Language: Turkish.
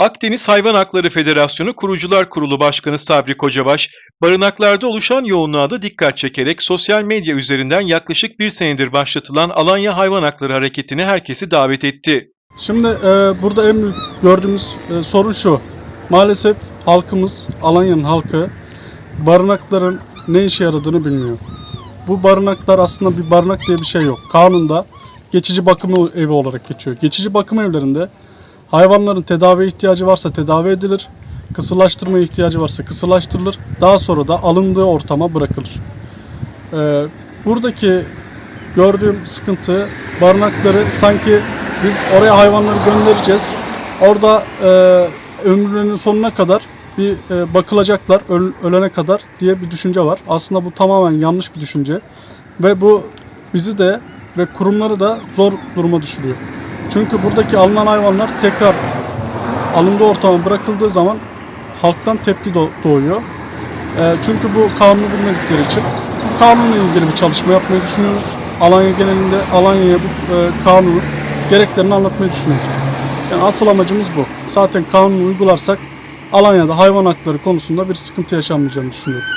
Akdeniz Hayvan Hakları Federasyonu Kurucular Kurulu Başkanı Sabri Kocabaş, barınaklarda oluşan yoğunluğa da dikkat çekerek sosyal medya üzerinden yaklaşık bir senedir başlatılan Alanya Hayvan Hakları Hareketi'ne herkesi davet etti. Şimdi e, burada en büyük gördüğümüz e, sorun şu. Maalesef halkımız, Alanya'nın halkı barınakların ne işe yaradığını bilmiyor. Bu barınaklar aslında bir barınak diye bir şey yok. Kanunda geçici bakım evi olarak geçiyor. Geçici bakım evlerinde hayvanların tedavi ihtiyacı varsa tedavi edilir. Kısırlaştırma ihtiyacı varsa kısırlaştırılır. Daha sonra da alındığı ortama bırakılır. E, buradaki gördüğüm sıkıntı barınakları sanki biz oraya hayvanları göndereceğiz. Orada e, ömrünün sonuna kadar bir e, bakılacaklar öl- ölene kadar diye bir düşünce var. Aslında bu tamamen yanlış bir düşünce ve bu bizi de ve kurumları da zor duruma düşürüyor. Çünkü buradaki alınan hayvanlar tekrar alındığı ortama bırakıldığı zaman halktan tepki doğ- doğuyor. E, çünkü bu kanunu bilmedikleri için kanunla ilgili bir çalışma yapmayı düşünüyoruz. Alanya genelinde Alanya'ya bu e, kanunu gereklerini anlatmayı düşünüyoruz. Yani asıl amacımız bu. Zaten kanunu uygularsak Alanya'da hayvan hakları konusunda bir sıkıntı yaşanmayacağını düşünüyorum.